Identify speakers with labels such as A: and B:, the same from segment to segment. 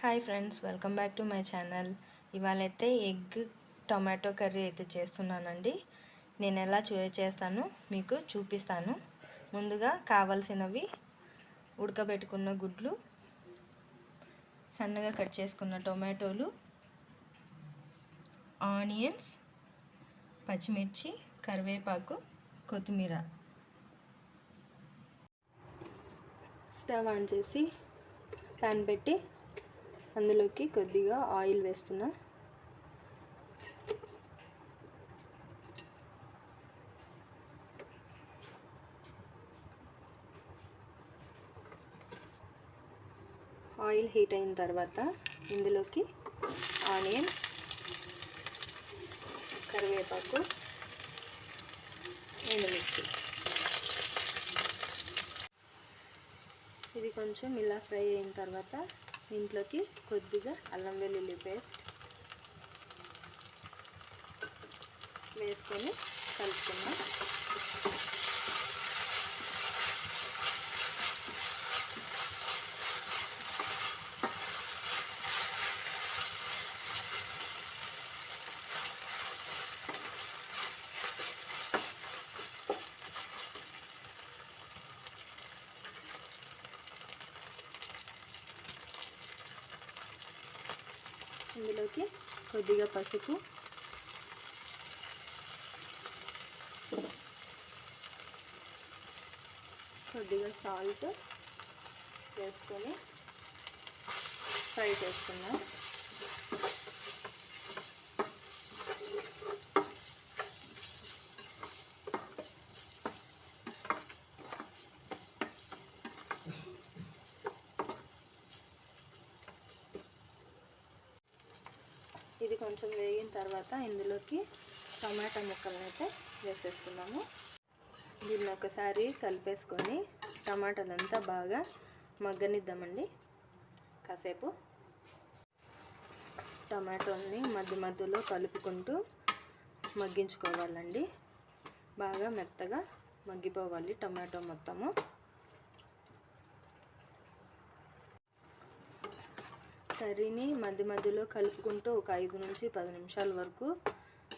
A: Hi friends welcome back to my channel. ఇవాళైతే egg tomato curry అయితే చేస్తున్నానండి. నేను ఎలా చూ చేస్తాను మీకు చూపిస్తాను. ముందుగా కావలసినవి ఉడకబెట్టుకున్న గుడ్లు సన్నగా కట్ చేసుకున్న టొమాటోలు ఆనియన్స్ పచ్చిమిర్చి కరివేపాకు కొత్తిమీర. స్టవ్ ఆన్ చేసి ప్యాన్ పెట్టి అందులోకి కొద్దిగా ఆయిల్ వేస్తున్నా. ఆయిల్ హీట్ అయిన తర్వాత ఇందులోకి ఆనియన్ కరివేపాకు ఎండుమిర్చి. ఇది కొంచెం ఇలా ఫ్రై అయిన తర్వాత ఇంట్లోకి కొద్దిగా అల్లం వెల్లుల్లి పేస్ట్ వేసుకొని కలుపుకుందాం. ఇందులోకి కొద్దిగా పసుపు. కొద్దిగా సాల్ట్ వేసుకొని ఫ్రై చేసుకుందాం. ఇది కొంచెం వేగిన తర్వాత ఇందులోకి టమాటా ముక్కలను అయితే వేసేసుకున్నాము దీన్ని ఒకసారి కలిపేసుకొని టమాటాలంతా బాగా మగ్గనిద్దామండి. కాసేపు టమాటోని మధ్య మధ్యలో కలుపుకుంటూ మగ్గించుకోవాలండి. బాగా మెత్తగా మగ్గిపోవాలి టమాటో మొత్తము. కర్రీని మధ్య మధ్యలో కలుపుకుంటూ ఒక ఐదు నుంచి పది నిమిషాల వరకు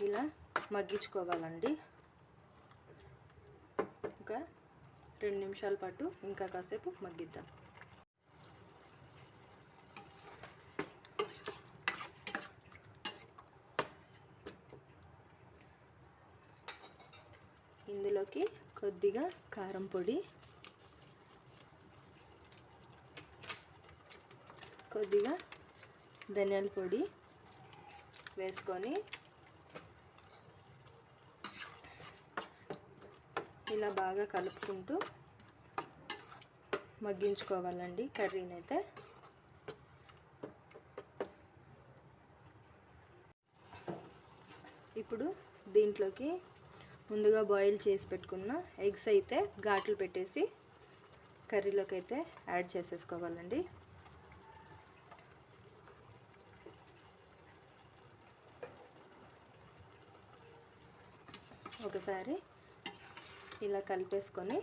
A: ఇలా మగ్గించుకోవాలండి. ఒక రెండు నిమిషాల పాటు ఇంకా కాసేపు మగ్గిద్దాం. ఇందులోకి కొద్దిగా కారం పొడి కొద్దిగా ధనియాల పొడి వేసుకొని ఇలా బాగా కలుపుకుంటూ మగ్గించుకోవాలండి కర్రీని అయితే ఇప్పుడు దీంట్లోకి ముందుగా బాయిల్ చేసి పెట్టుకున్న ఎగ్స్ అయితే ఘాట్లు పెట్టేసి కర్రీలోకి అయితే యాడ్ చేసేసుకోవాలండి. ఒకసారి ఇలా కలిపేసుకొని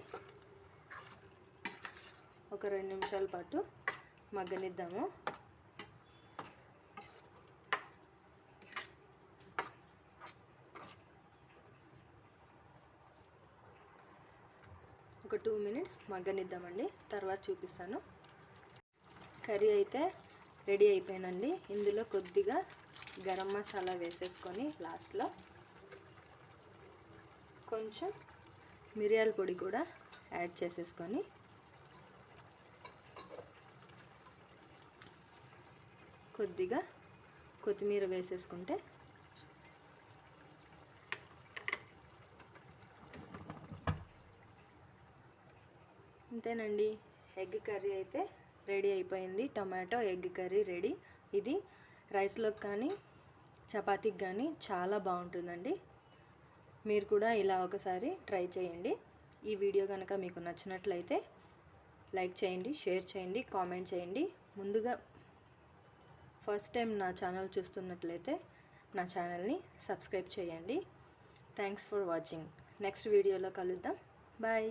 A: ఒక రెండు నిమిషాల పాటు మగ్గనిద్దాము. ఒక టూ మినిట్స్ మగ్గనిద్దామండి. తర్వాత చూపిస్తాను. కర్రీ అయితే రెడీ అయిపోయినండి ఇందులో కొద్దిగా గరం మసాలా వేసేసుకొని లాస్ట్లో కొంచెం మిరియాల పొడి కూడా యాడ్ చేసేసుకొని కొద్దిగా కొత్తిమీర వేసేసుకుంటే అంతేనండి ఎగ్ కర్రీ అయితే రెడీ అయిపోయింది. Tomato egg curry ready. ఇది రైస్లోకి కానీ చపాతీకి కానీ చాలా బాగుంటుందండి. మీరు కూడా ఇలా ఒకసారి ట్రై చేయండి. ఈ వీడియో కనుక మీకు నచ్చినట్లయితే లైక్ చేయండి షేర్ చేయండి కామెంట్ చేయండి. ముందుగా ఫస్ట్ టైం నా ఛానల్ చూస్తున్నట్లయితే నా ఛానల్ని సబ్స్క్రైబ్ చేయండి. Thanks for watching. నెక్స్ట్ వీడియోలో కలుద్దాం. బాయ్.